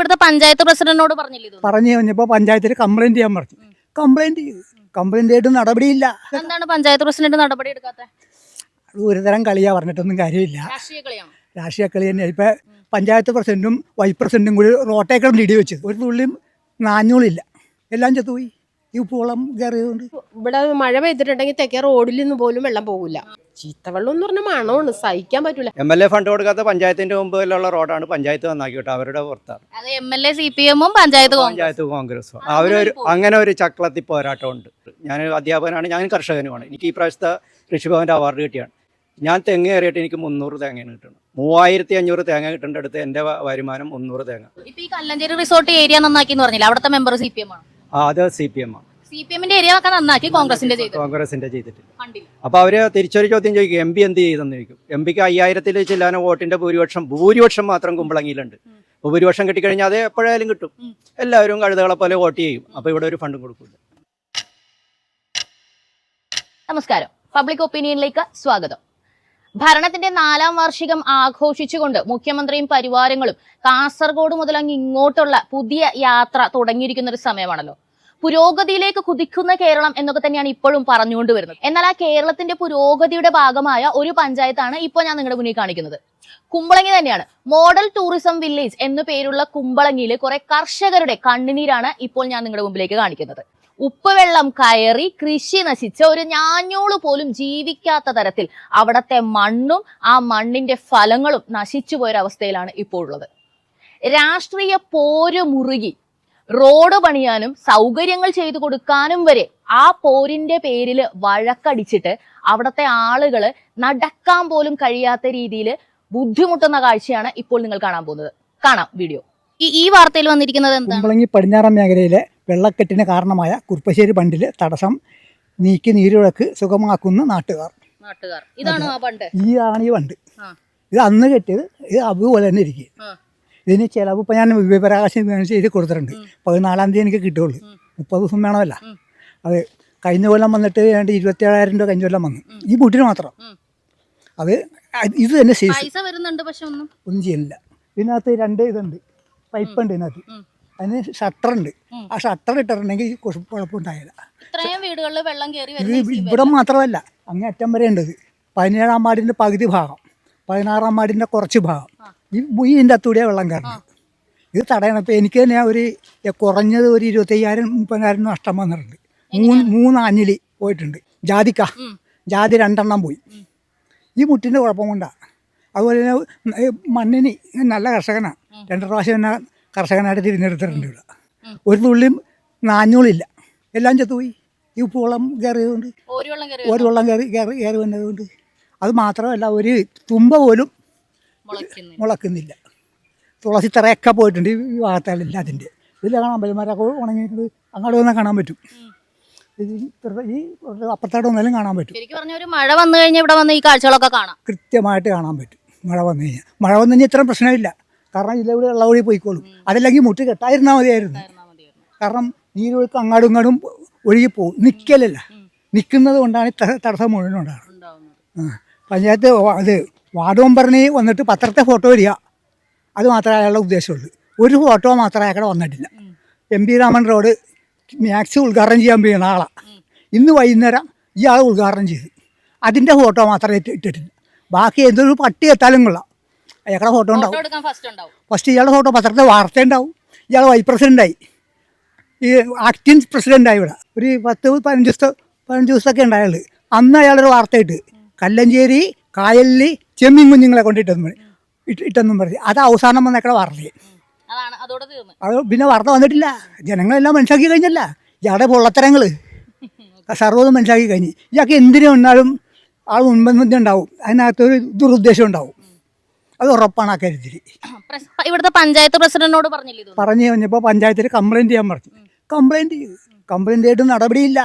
ഇവിടുത്തെ പഞ്ചായത്ത് പ്രസിഡന്റിനോട് പറഞ്ഞില്ലേ പറഞ്ഞു കഴിഞ്ഞപ്പോൾ പഞ്ചായത്തിൽ കംപ്ലൈന്റ് ചെയ്യാൻ പറഞ്ഞു. കംപ്ലൈന്റ് ചെയ്തു. കംപ്ലൈന്റ് ചെയ്തിട്ട് നടപടിയില്ല. എന്താണ് പഞ്ചായത്ത് പ്രസിഡന്റ് നടപടി എടുക്കാത്ത? ഒരു ഒരുതരം കളിയാ പറഞ്ഞിട്ടൊന്നും കാര്യമില്ല. രാഷ്ട്രീയ കളി തന്നെ ഇപ്പൊ പഞ്ചായത്ത് പ്രസിഡന്റും വൈസ് പ്രസിഡന്റും കൂടി റോട്ടേക്കടം ഇടി വെച്ചത് ഒരു തുള്ളിയും നാഞ്ഞൂളില്ല. എല്ലാം ചത്തുപോയി. ഈ ഉപ്പുവെള്ളം കയറിയതുകൊണ്ട്. ഇവിടെ മഴ പെയ്തിട്ടുണ്ടെങ്കിൽ തെക്കേ റോഡിൽ നിന്ന് പോലും വെള്ളം പോകില്ല ചീത്തവെള്ളം എന്ന് പറഞ്ഞാൽ മണമാണ് സഹിക്കാൻ പറ്റൂല. എം എൽ എ ഫണ്ട് കൊടുക്കാത്ത പഞ്ചായത്തിന്റെ മുമ്പിലുള്ള റോഡാണ് പഞ്ചായത്ത് നന്നാക്കി വിട്ടത് അവരുടെ പുറത്താണ്. അത് M L A C P എമ്മും പഞ്ചായത്ത് കോൺഗ്രസ്. പഞ്ചായത്ത് കോൺഗ്രസും അവരൊരു അങ്ങനെ ഒരു ചക്ലത്തി പോരാട്ടമുണ്ട്. ഞാൻ അധ്യാപകനാണ് ഞാൻ കർഷകനുമാണ്. എനിക്ക് ഈ പ്രാവശ്യത്തെ കൃഷിഭവന്റെ അവാർഡ് കിട്ടിയാണ്. ഞാൻ തെങ്ങ് കയറിയിട്ട് എനിക്ക് മുന്നൂറ് തേങ്ങയാണ് കിട്ടുന്നത്. മൂവായിരത്തി അഞ്ഞൂറ് തേങ്ങ കിട്ടേണ്ട അടുത്ത് എന്റെ വരുമാനം മുന്നൂറ് തേങ്ങ. ഇപ്പൊ ഈ കല്ലഞ്ചേരി റിസോർട്ട് ഏരിയ നന്നാക്കി എന്ന് പറഞ്ഞില്ല? അവിടുത്തെ മെമ്പർ സി പി എം ആണ്? അത് C P M C P എമ്മിന്റെ ഏരിയ ഒക്കെ നന്നാക്കി കോൺഗ്രസിന്റെ ചെയ്തു. കോൺഗ്രസിന്റെ ചെയ്തിട്ടില്ല. അപ്പോൾ അവർ തിരിച്ചൊരു ചോദ്യം ചോദിക്കും എം പി എന്ത് ചെയ്തെന്ന് ചോദിക്കും എം പിക്ക് അയ്യായിരത്തിൽ ചില്ലാന വോട്ടിന്റെ ഭൂരിപക്ഷം ഭൂരിപക്ഷം മാത്രം കുമ്പളങ്ങിയിലുണ്ട്. ഭൂരിപക്ഷം കിട്ടിക്കഴിഞ്ഞാൽ അത് എപ്പോഴായാലും കിട്ടും. എല്ലാവരും കഴുതകളെ പോലെ വോട്ട് ചെയ്യും. അപ്പൊ ഇവിടെ ഒരു ഫണ്ടും കൊടുക്കില്ല നമസ്കാരം. പബ്ലിക് ഒപ്പീനിയനിലേക്ക് സ്വാഗതം. ഭരണത്തിന്റെ നാലാം വാർഷികം ആഘോഷിച്ചുകൊണ്ട് മുഖ്യമന്ത്രിയും പരിവാരങ്ങളും കാസർഗോഡ് മുതൽ അങ്ങ് ഇങ്ങോട്ടുള്ള പുതിയ യാത്ര തുടങ്ങിയിരിക്കുന്ന ഒരു സമയമാണല്ലോ. പുരോഗതിയിലേക്ക് കുതിക്കുന്ന കേരളം എന്നൊക്കെ തന്നെയാണ് ഇപ്പോഴും പറഞ്ഞുകൊണ്ട് വരുന്നത്. എന്നാൽ ആ കേരളത്തിന്റെ പുരോഗതിയുടെ ഭാഗമായ ഒരു പഞ്ചായത്താണ് ഇപ്പോൾ ഞാൻ നിങ്ങളുടെ മുന്നിൽ കാണിക്കുന്നത്. കുമ്പളങ്ങി തന്നെയാണ്. മോഡൽ ടൂറിസം വില്ലേജ് എന്നു പേരുള്ള കുമ്പളങ്ങിയിൽ കുറെ കർഷകരുടെ കണ്ണുനീരാണ് ഇപ്പോൾ ഞാൻ നിങ്ങളുടെ മുമ്പിലേക്ക് കാണിക്കുന്നത്. ഉപ്പുവെള്ളം കയറി കൃഷി നശിച്ച ഒരു ഞാഞ്ഞോൾ പോലും ജീവിക്കാത്ത തരത്തിൽ അവിടത്തെ മണ്ണും ആ മണ്ണിന്റെ ഫലങ്ങളും നശിച്ചു പോയൊരവസ്ഥയിലാണ് ഇപ്പോൾ ഉള്ളത് രാഷ്ട്രീയ പോര് മുറുകി റോഡ് പണിയാനും സൗകര്യങ്ങൾ ചെയ്തു കൊടുക്കാനും വരെ ആ പോരിന്റെ പേരിൽ വഴക്കടിച്ചിട്ട് അവിടുത്തെ ആളുകൾ നടക്കാൻ പോലും കഴിയാത്ത രീതിയിൽ ബുദ്ധിമുട്ടുന്ന കാഴ്ചയാണ് ഇപ്പോൾ നിങ്ങൾ കാണാൻ പോകുന്നത്. കാണാം വീഡിയോ. ഈ ഈ വാർത്തയിൽ വന്നിരിക്കുന്നത് എന്താണ് കുമ്പളങ്ങി പടിഞ്ഞാറൻ മേഖലയിലെ വെള്ളക്കെട്ടിന് കാരണമായ കുറുപ്പശ്ശേരി ബണ്ടിൽ തടസ്സം നീക്കി നീരൊഴുക്ക് സുഗമാക്കുന്ന നാട്ടുകാർ. നാട്ടുകാർ. ഇതാണ് ആ പണ്ട്? ഈ ആണ് ഈ വണ്ട് ആ. ഇത് അന്ന് കെട്ടിയത് ഇത് അതുപോലെ തന്നെ ഇരിക്കും ആ. ഇതിന് ചിലവ് ഇപ്പം ഞാൻ വിവരാകാശം ചെയ്ത് കൊടുത്തിട്ടുണ്ട്. പതിനാലാം തീയതി എനിക്ക് കിട്ടുള്ളൂ മുപ്പത് ദിവസം വേണമല്ല. അത് കഴിഞ്ഞ കൊല്ലം വന്നിട്ട് ഏതാണ്ട് ഇരുപത്തേഴായിരം രൂപ കഴിഞ്ഞ കൊല്ലം വന്നു. ഈ ബൂട്ടിന് മാത്രം. അത് ഇത് തന്നെ പക്ഷെ ഒന്നും? ചെയ്യുന്നില്ല ഇതിനകത്ത് രണ്ട് ഇതുണ്ട്. പൈപ്പ് ഉണ്ട് ഇതിനകത്ത്. അതിന് ഷട്ടറുണ്ട്. ആ ഷട്ടർ ഇട്ടിട്ടുണ്ടെങ്കിൽ കുഴപ്പ- കുഴപ്പമുണ്ടായില്ല ഇവിടെ മാത്രമല്ല അങ്ങേ അറ്റം വരെ ഉണ്ട് പതിനേഴാം വാർഡിന്റെ പകുതി ഭാഗം. പതിനാറാം വാർഡിന്റെ കുറച്ച് ഭാഗം. ഈ ഇതിന്റെ അത്തൂടെ വെള്ളം കയറണം. ഇത് തടയണം. ഇപ്പം എനിക്ക് തന്നെ ഒരു കുറഞ്ഞത് ഒരു ഇരുപത്തയ്യായിരം മുപ്പതിനായിരം നഷ്ടം വന്നിട്ടുണ്ട്. മൂന്ന് മൂന്ന് അഞ്ഞിലി പോയിട്ടുണ്ട്. ജാതിക്ക. ജാതി രണ്ടെണ്ണം പോയി. ഈ മുട്ടിന്റെ കുഴപ്പം കൊണ്ടാണ് അതുപോലെ തന്നെ മണ്ണിന് നല്ല കർഷകനാണ് രണ്ട് പ്രാവശ്യം എന്നെ കർഷകനായിട്ട് തിരഞ്ഞെടുത്തിട്ടുണ്ട് ഇവിടെ. ഒരു തുള്ളിയും നാഞ്ഞൂളില്ല എല്ലാം ചത്തുപോയി ഈ ഉപ്പുവെള്ളം കയറിയതുകൊണ്ട്. ഒരു വെള്ളം കയറി കയറി കയറി വന്നതുകൊണ്ട്. അത് മാത്രമല്ല ഒരു തുമ്പ പോലും മുളയ്ക്കുന്നു തുളസി തറയൊക്കെ പോയിട്ടുണ്ട് ഈ ഭാഗത്തല്ല അതിന്റെ. ഇതിൽ കാണാൻ പറ്റും മരമൊക്കെ ഉണങ്ങിയിട്ട് അങ്ങോട്ട് വന്നാൽ കാണാൻ പറ്റും. ഈ അപ്പുറത്തോട്ട് വന്നാലും കാണാൻ പറ്റും. ശരിക്കും പറഞ്ഞ ഒരു മഴ വന്നു കഴിഞ്ഞാൽ ഇവിടെ വന്ന് ഈ കാഴ്ചകളൊക്കെ കാണാം. കൃത്യമായിട്ട് കാണാൻ പറ്റും. മഴ വന്നു കഴിഞ്ഞാൽ മഴ വന്നു കഴിഞ്ഞാൽ ഇത്രയും പ്രശ്നമില്ല. കാരണം ഇതിലൂടെ ഉള്ള വഴി പോയിക്കോളും. അതല്ലെങ്കിൽ മുട്ടി കെട്ടായിരുന്നാൽ മതിയായിരുന്നു. കാരണം നീരൊഴുക്ക് അങ്ങാടും ഇങ്ങാടും പോകും. നിൽക്കലല്ല നിൽക്കുന്നത് കൊണ്ടാണ് തടസ്സം മുഴുവൻ ഉണ്ടാകുന്നത് പഞ്ചായത്ത് ഇത് വാർഡ് മെമ്പറിന് വന്നിട്ട് പത്രത്തെ ഫോട്ടോ വരിക അത് മാത്രമേ അയാളുടെ ഉദ്ദേശമുള്ളൂ. ഒരു ഫോട്ടോ മാത്രമേ അയാളെ വന്നിട്ടില്ല. എം പി രാമൻ റോഡ് മാക്സ് ഉദ്ഘാടനം ചെയ്യാൻ പോയി ആളാണ് ഇന്ന് വൈകുന്നേരം ഇയാൾ ഉദ്ഘാടനം ചെയ്ത്. അതിന്റെ ഫോട്ടോ മാത്രമേ ഇട്ട് ഇട്ടിട്ടില്ല. ബാക്കി എന്തൊരു പട്ടി എത്താലും കൊള്ളാം. അയാളുടെ ഫോട്ടോ ഉണ്ടാവും. ഫസ്റ്റ് ഇയാളുടെ ഫോട്ടോ പത്രത്തെ വാർത്ത ഉണ്ടാവും. ഇയാൾ വൈസ് പ്രസിഡന്റായി ഈ ആക്ടിങ് പ്രസിഡന്റായി ഇവിടെ. ഒരു പത്ത് പതിനഞ്ച് ദിവസത്തെ പതിനഞ്ച് ദിവസമൊക്കെ ഉണ്ടായുള്ളൂ അന്ന് അയാളൊരു വാർത്ത ഇട്ട്. കല്ലഞ്ചേരി കായലിൽ ചെമ്മീൻ കുഞ്ഞുങ്ങളെ കൊണ്ടിട്ടെന്നും പറയും ഇട്ട് ഇട്ടെന്നും പറഞ്ഞു. അത് അവസാനം വാർത്തയെ അതോടെ തീർന്നു. അത് പിന്നെ വാർത്ത വന്നിട്ടില്ല. ജനങ്ങളെല്ലാം മനസ്സിലാക്കി കഴിഞ്ഞല്ല? ഇയാളുടെ പൊള്ളത്തരങ്ങൾ സർവതും മനസ്സിലാക്കി കഴിഞ്ഞ്. ഇയാൾക്ക് എന്തിനു വന്നാലും ആൾ മുൻപന്തി ഉണ്ടാവും. അതിനകത്തൊരു ദുരുദ്ദേശം ഉണ്ടാവും. അത് ഉറപ്പാണ് ആ കരുതി ഇവിടുത്തെ പഞ്ചായത്ത് പ്രസിഡന്റിനോട് പറഞ്ഞില്ലേ? പറഞ്ഞു കഴിഞ്ഞപ്പോൾ പഞ്ചായത്തിൽ കംപ്ലൈന്റ് ചെയ്യാൻ പറഞ്ഞു. കംപ്ലൈന്റ് ചെയ്തു കംപ്ലൈന്റ് ചെയ്തിട്ട് നടപടിയില്ല.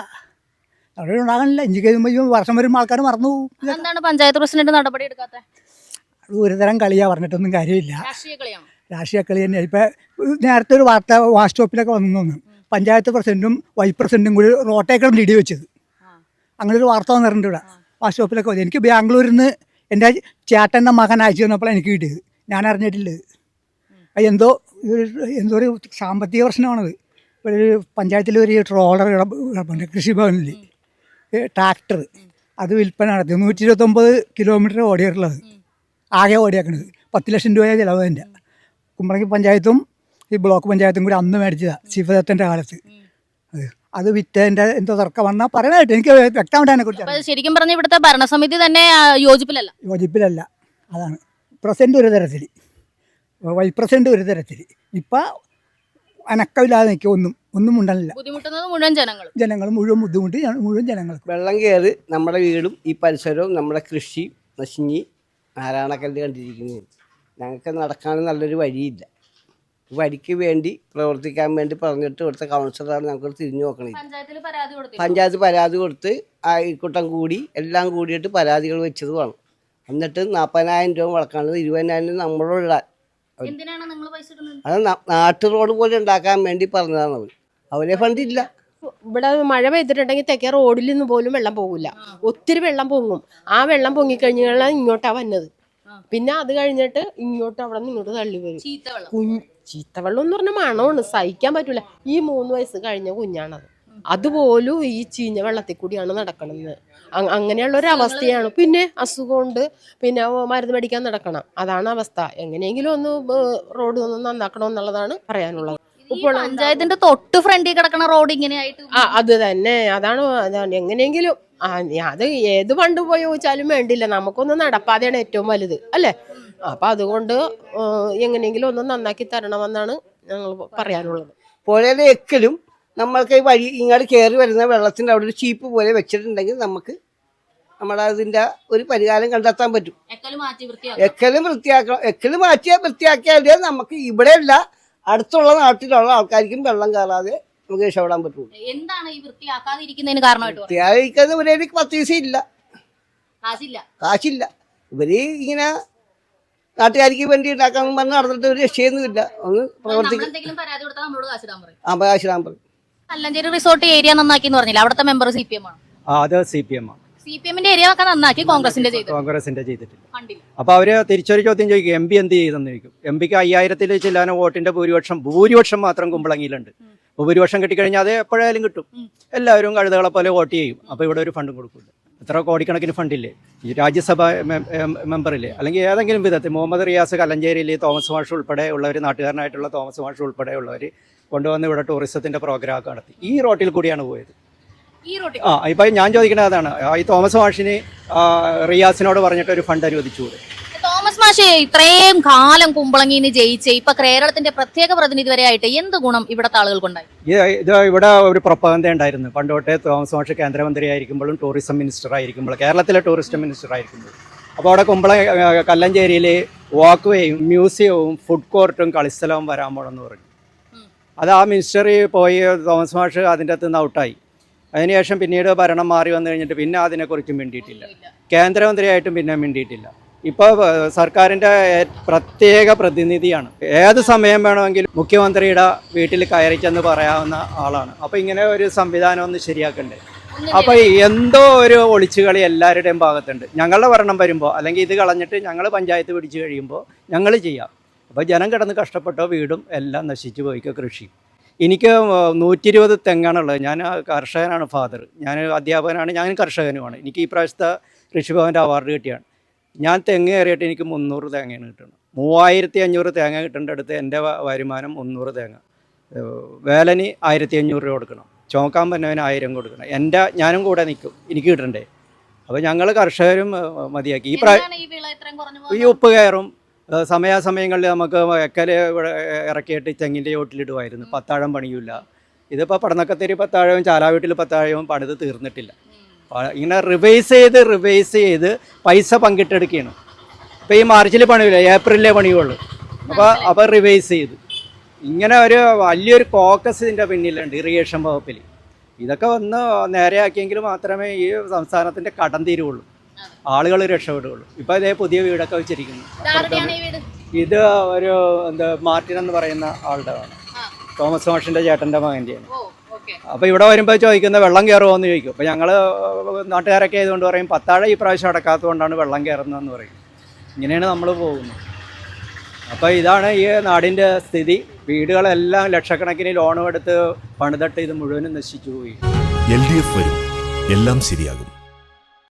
നടപടി ഉണ്ടാകാനില്ല ഇഞ്ചി കഴിയുമ്പോൾ വർഷം വരുമ്പോൾ ആൾക്കാർ മറന്നു പോകും. എന്താണ് പഞ്ചായത്ത് പ്രസിഡന്റ് നടപടി എടുക്കാത്ത? ഒരു ഒരുതരം കളിയാ പറഞ്ഞിട്ടൊന്നും കാര്യമില്ല. രാഷ്ട്രീയ കളി തന്നെ ഇപ്പം നേരത്തെ ഒരു വാർത്ത വാട്സ്റ്റോപ്പിലൊക്കെ വന്നു തോന്നുന്നു. പഞ്ചായത്ത് പ്രസിഡന്റും വൈസ് പ്രസിഡന്റും കൂടി റോട്ടേക്കടം ഇടി വെച്ചത്. അങ്ങനെ ഒരു വാർത്ത വന്നിട്ടുണ്ട് ഇവിടെ. വാട്സ്റ്റോപ്പിലൊക്കെ വന്നു. എനിക്ക് ബാംഗ്ലൂരിൽ നിന്ന് എന്റെ ചേട്ടന്റെ മകൻ അയച്ചു തന്നപ്പോൾ എനിക്ക് കിട്ടിയത്. ഞാൻ അറിഞ്ഞിട്ടില്ലത് അത് എന്തോ എന്തോ ഒരു സാമ്പത്തിക പ്രശ്നമാണത്. ഒരു പഞ്ചായത്തിൽ ഒരു ട്രോളർ കൃഷിഭവനിൽ ട്രാക്ടർ. അത് വിൽപ്പന നടത്തി. നൂറ്റി ഇരുപത്തൊമ്പത് കിലോമീറ്റർ ഓടിയിട്ടുള്ളത്. ആകെ ഓടിയാക്കുന്നത് പത്ത് ലക്ഷം രൂപ ചിലവ് അതിന്റെ. കുമ്പളങ്ങി പഞ്ചായത്തും ഈ ബ്ലോക്ക് പഞ്ചായത്തും കൂടി അന്ന് മേടിച്ചതാണ് ശിവദത്തന്റെ കാലത്ത്. അത് അത് വിറ്റതിന്റെ എന്തോ തർക്കം വന്നാൽ പറയാനായിട്ട് എനിക്ക് വ്യക്തമായിട്ട് അതിനെ കുറിച്ച് ശരിക്കും പറഞ്ഞ ഇവിടുത്തെ ഭരണസമിതി തന്നെ യോജിപ്പിലല്ല? യോജിപ്പിലല്ല. അതാണ്. പ്രസിഡന്റ് ഒരു തരത്തിൽ വൈസ് പ്രസിഡന്റ് ഒരു തരത്തിൽ ഇപ്പം അനക്കമില്ലാതെ നിൽക്കുക. ഒന്നും ഒന്നും ഉണ്ടല്ല ബുദ്ധിമുട്ടുന്നത് മുഴുവൻ ജനങ്ങൾ ജനങ്ങൾ മുഴുവൻ ബുദ്ധിമുട്ട് ജന- മുഴുവൻ ജനങ്ങൾക്ക്. വെള്ളം കയറി നമ്മുടെ വീടും ഈ പരിസരവും നമ്മുടെ കൃഷി നശിഞ്ഞ് നാരായണക്കല്ല് കണ്ടിരിക്കുന്നത്? ഞങ്ങൾക്ക് നടക്കാൻ നല്ലൊരു വഴിയില്ല. ഈ വഴിക്ക് വേണ്ടി പ്രവർത്തിക്കാൻ വേണ്ടി പറഞ്ഞിട്ട് ഇവിടുത്തെ കൗൺസിലറാണ് ഞങ്ങൾക്ക് തിരിഞ്ഞു നോക്കണത്. പഞ്ചായത്തിൽ പരാതി കൊടുത്തു പഞ്ചായത്ത് പരാതി കൊടുത്ത് ആയിക്കൂട്ടം കൂടി എല്ലാം കൂടിയിട്ട് പരാതികൾ വെച്ചത് വേണം. എന്നിട്ട് നാൽപ്പതിനായിരം രൂപ മുടക്കാണ് ഇരുപതിനായിരം രൂപ നമ്മളോട് എന്തിനാണ് നിങ്ങൾ പൈസ ഇടുന്നത്? അത് നാട്ടു റോഡ് പോലെ ഉണ്ടാക്കാൻ വേണ്ടി പറഞ്ഞതാണ് അവർ അവരെ ഫണ്ടില്ല ഇവിടെ മഴ പെയ്തിട്ടുണ്ടെങ്കിൽ തെക്കേ റോഡിൽ നിന്ന് പോലും വെള്ളം പോകില്ല ഒത്തിരി വെള്ളം പൊങ്ങും. ആ വെള്ളം പൊങ്ങിക്കഴിഞ്ഞാൽ ഇങ്ങോട്ടാ വന്നത്. പിന്നെ അത് കഴിഞ്ഞിട്ട് ഇങ്ങോട്ട് അവിടെ നിന്ന് ഇങ്ങോട്ട് തള്ളി വരും. ചീത്തവെള്ളം എന്ന് പറഞ്ഞാൽ മണമാണ്. സഹിക്കാൻ പറ്റൂല. ഈ മൂന്ന് വയസ്സ് കഴിഞ്ഞ കുഞ്ഞാണത്. അതുപോലും ഈ ചീഞ്ഞ വെള്ളത്തിൽ കൂടിയാണ് നടക്കണത്. അങ്ങനെയുള്ള ഒരു അവസ്ഥയാണ്. പിന്നെ അസുഖമുണ്ട്. പിന്നെ മരുന്ന് മേടിക്കാൻ നടക്കണം. അതാണ് അവസ്ഥ. എങ്ങനെയെങ്കിലും ഒന്ന് റോഡ് ഒന്ന് നന്നാക്കണം എന്നുള്ളതാണ് പറയാനുള്ളത്. പഞ്ചായത്തിന്റെ തൊട്ട് ഫ്രണ്ടിൽ കിടക്കണ റോഡ് ഇങ്ങനെയായിട്ട് ആ അത് തന്നെ. അതാണ് അതാണ്. എങ്ങനെയെങ്കിലും ആ അത് ഏത് ഫണ്ട് ഉപയോഗിച്ചാലും വേണ്ടില്ല. നമുക്കൊന്ന് നടപ്പാതെയാണ് ഏറ്റവും വലുത്. അല്ലേ? അപ്പൊ അതുകൊണ്ട് എങ്ങനെയെങ്കിലും ഒന്ന് നന്നാക്കി തരണമെന്നാണ് ഞങ്ങൾ പറയാനുള്ളത്. പോലെ എക്കലും നമ്മൾക്ക് ഈ വഴി ഇങ്ങോട്ട് കയറി വരുന്ന വെള്ളത്തിന്റെ അവിടെ ഒരു ചീപ്പ് പോലെ വെച്ചിട്ടുണ്ടെങ്കിൽ നമുക്ക് നമ്മുടെ അതിന്റെ ഒരു പരിഹാരം കണ്ടെത്താൻ പറ്റും. എക്കൽ വൃത്തിയാക്കണം. എക്കലും മാറ്റിയാൽ വൃത്തിയാക്കിയാലേ നമുക്ക് ഇവിടെയല്ല അടുത്തുള്ള നാട്ടിലുള്ള ആൾക്കാർക്കും വെള്ളം കയറാതെ നമുക്ക് രക്ഷപ്പെടാൻ പറ്റുള്ളൂ. എന്താണ് ഈ വൃത്തിയാക്കാതിരിക്കുന്നതിന് കാരണമായിട്ട് പറയുന്നത്? വൃത്തിയാക്കുന്ന ഇവരെ പത്ത് ദിവസം ഇല്ല. കാശില്ല. കാശില്ല. ഇവർ ഇങ്ങനെ നാട്ടുകാർക്ക് വേണ്ടി ഉണ്ടാക്കാൻ പറഞ്ഞ് നടന്നിട്ട് ഒരു രക്ഷയൊന്നുമില്ല ഒന്ന് പ്രവർത്തിക്കും ആ കാശിടാൻ പറയും. കല്ലഞ്ചേരി റിസോർട്ട് ഏരിയ നന്നാക്കി എന്ന് പറഞ്ഞില്ല? അവിടുത്തെ മെമ്പർ സി പി എം ആണ്? ആ അത് C P M C P എമ്മിന്റെ ഏരിയ ഒക്കെ നന്നാക്കി കോൺഗ്രസിന്റെ ചെയ്തു കോൺഗ്രസിന്റെ ചെയ്തിട്ടില്ല. കണ്ടില്ല. അപ്പോൾ അവർ തിരിച്ചൊരു ചോദ്യം ചോദിക്കും എം പി എന്ത് ചെയ്തെന്ന് ചോദിക്കും എം പിക്ക് അയ്യായിരത്തിൽ ചില്ലാന വോട്ടിന്റെ ഭൂരിപക്ഷം ഭൂരിപക്ഷം മാത്രം കുമ്പളങ്ങിയിലുണ്ട്. അപ്പൊ ഭൂരിപക്ഷം കിട്ടിക്കഴിഞ്ഞാൽ അത് എപ്പോഴായാലും കിട്ടും. എല്ലാവരും കഴുതകളെ പോലെ വോട്ട് ചെയ്യും. അപ്പൊ ഇവിടെ ഒരു ഫണ്ടും കൊടുക്കില്ല എത്ര കോടിക്കണക്കിന് ഫണ്ടില്ലേ ഈ രാജ്യസഭ മെ- എം- മെമ്പറില്ലേ? അല്ലെങ്കിൽ ഏതെങ്കിലും വിധത്തിൽ മുഹമ്മദ് റിയാസ് കലഞ്ചേരിയിൽ തോമസ് മാഷ് ഉൾപ്പെടെ ഉള്ളവർ നാട്ടുകാരനായിട്ടുള്ള തോമസ് മാഷ് ഉൾപ്പെടെ ഉള്ളവർ കൊണ്ടുവന്ന് ഇവിടെ ടൂറിസത്തിന്റെ പ്രോഗ്രാം ഒക്കെ നടത്തി. ഈ റോട്ടിൽ കൂടിയാണ് പോയത്. ആ ഇപ്പം ഞാൻ ചോദിക്കുന്നത് അതാണ്. ഈ തോമസ് മാഷിന് റിയാസിനോട് പറഞ്ഞിട്ട് ഒരു ഫണ്ട് അനുവദിച്ചുകൂടെ തോമസ് മാഷെ ഇത്രയും കാലം കുമ്പളങ്ങിന്ന് ജയിച്ച് ഇപ്പൊ കേരളത്തിന്റെ പ്രത്യേക പ്രതിനിധി വരെ ആയിട്ട് എന്ത് ഗുണം ഇവിടത്തെ ആളുകൾക്കുണ്ടായി? ഇത് ഇവിടെ ഒരു പ്രൊപ്പഗന്ധ ഉണ്ടായിരുന്നു. പണ്ട് തൊട്ടേ തോമസ് മാഷ് കേന്ദ്രമന്ത്രി ആയിരിക്കുമ്പോഴും ടൂറിസം മിനിസ്റ്റർ ആയിരിക്കുമ്പോഴും കേരളത്തിലെ ടൂറിസ്റ്റ് മിനിസ്റ്റർ ആയിരിക്കുമ്പോഴും അപ്പോൾ അവിടെ കുമ്പള കല്ലഞ്ചേരിയിൽ വാക്ക് വേയും മ്യൂസിയവും ഫുഡ് കോർട്ടും കളിസ്ഥലവും വരാൻ പോകണമെന്ന് പറഞ്ഞു. അത് ആ മിനിസ്റ്ററി പോയി തോമസ് മാഷ് അതിന്റെ അകത്ത് നിന്ന് ഔട്ടായി. അതിനുശേഷം പിന്നീട് ഭരണം മാറി വന്നു കഴിഞ്ഞിട്ട് പിന്നെ അതിനെക്കുറിച്ചും മിണ്ടിയിട്ടില്ല. കേന്ദ്രമന്ത്രിയായിട്ടും പിന്നെ മിണ്ടിയിട്ടില്ല. ഇപ്പോൾ സർക്കാരിന്റെ പ്രത്യേക പ്രതിനിധിയാണ്. ഏത് സമയം വേണമെങ്കിലും മുഖ്യമന്ത്രിയുടെ വീട്ടിൽ കയറി ചെന്ന് പറയാവുന്ന ആളാണ്. അപ്പോൾ ഇങ്ങനെ ഒരു സംവിധാനം ഒന്ന് ശരിയാക്കണ്ടേ? അപ്പോൾ എന്തോ ഒരു ഒളിച്ചുകളി എല്ലാവരുടെയും ഭാഗത്തുണ്ട്. ഞങ്ങളുടെ ഭരണം വരുമ്പോൾ അല്ലെങ്കിൽ ഇത് കളഞ്ഞിട്ട് ഞങ്ങൾ പഞ്ചായത്ത് പിടിച്ചു കഴിയുമ്പോൾ ഞങ്ങൾ ചെയ്യാം. അപ്പോൾ ജനം കിടന്ന് കഷ്ടപ്പെട്ടോ വീടും എല്ലാം നശിച്ചു പോയിക്കോ കൃഷി. എനിക്ക് നൂറ്റി ഇരുപത് തെങ്ങാണുള്ളത്. ഞാൻ കർഷകനാണ് ഫാദർ ഞാൻ അധ്യാപകനാണ് ഞാൻ കർഷകനുമാണ്. എനിക്ക് ഈ പ്രാവശ്യത്തെ കൃഷിഭവന്റെ അവാർഡ് കിട്ടിയാണ്. ഞാൻ തെങ്ങ് കയറിയിട്ട് എനിക്ക് മുന്നൂറ് തേങ്ങയാണ് കിട്ടുന്നത്. മൂവായിരത്തി അഞ്ഞൂറ് തേങ്ങ കിട്ടേണ്ട അടുത്ത് എന്റെ വരുമാനം മുന്നൂറ് തേങ്ങ. വേലന് ആയിരത്തി അഞ്ഞൂറ് രൂപ കൊടുക്കണം. ചോക്കാൻ പറ്റുന്നവന് ആയിരം കൊടുക്കണം. എന്റെ ഞാനും കൂടെ നിൽക്കും. എനിക്ക് കിട്ടണ്ടേ? അപ്പോൾ ഞങ്ങൾ കർഷകരും മതിയാക്കി. ഈ പ്രായം ഈ ഉപ്പ് കയറും. സമയാസമയങ്ങളിൽ നമുക്ക് ഇവിടെ ഇറക്കിയിട്ട് തെങ്ങിന്റെ ചോട്ടിലിടുമായിരുന്നു പത്താഴം പണിയില്ല. ഇതിപ്പോൾ പടന്നക്കത്തേരി പത്താഴവും ചാലാവീട്ടിൽ പത്താഴവും പണിത് തീർന്നിട്ടില്ല. ഇങ്ങനെ റിവൈസ് ചെയ്ത് റിവൈസ് ചെയ്ത് പൈസ പങ്കിട്ടെടുക്കുകയാണ് ഇപ്പോൾ ഈ മാർച്ചിൽ പണിയില്ല ഏപ്രിലെ പണിയുള്ളൂ. അപ്പോൾ അപ്പോൾ റിവൈസ് ചെയ്തു. ഇങ്ങനെ ഒരു വലിയൊരു കോക്കസ് ഇതിന്റെ പിന്നിലുണ്ട് ഇറിഗേഷൻ വകുപ്പിൽ ഇതൊക്കെ ഒന്ന് നേരെയാക്കിയെങ്കിൽ മാത്രമേ ഈ സംസ്ഥാനത്തിന്റെ കടം തീരുള്ളൂ. ആളുകൾ രക്ഷപ്പെടുകയുള്ളൂ. ഇപ്പൊ ഇതേ പുതിയ വീടൊക്കെ വെച്ചിരിക്കുന്നു. ആരുടെയാണ് ഈ വീട്? ഇത് ഒരു എന്താ മാർട്ടിൻ എന്ന് പറയുന്ന ആളുടെ തോമസ് മാഷിന്റെ ചേട്ടന്റെ മകന്റെയാണ് അപ്പൊ അപ്പോൾ ഇവിടെ വരുമ്പോൾ ചോദിക്കുന്ന വെള്ളം കയറുമോ എന്ന് ചോദിക്കും അപ്പോൾ ഞങ്ങൾ നാട്ടുകാരൊക്കെ ആയതുകൊണ്ട് പറയും പത്താഴ ഈ പ്രാവശ്യം അടക്കാത്തതുകൊണ്ടാണ് വെള്ളം കയറുന്നതെന്ന് പറയും. ഇങ്ങനെയാണ് നമ്മൾ പോകുന്നത്. അപ്പോൾ ഇതാണ് ഈ നാടിന്റെ സ്ഥിതി. വീടുകളെല്ലാം ലക്ഷക്കണക്കിന് ലോണും എടുത്ത് പണിതട്ട് ഇത് മുഴുവനും നശിച്ചു പോയി. എൽ ഡി എഫ് വരും. എല്ലാം ശരിയാകും.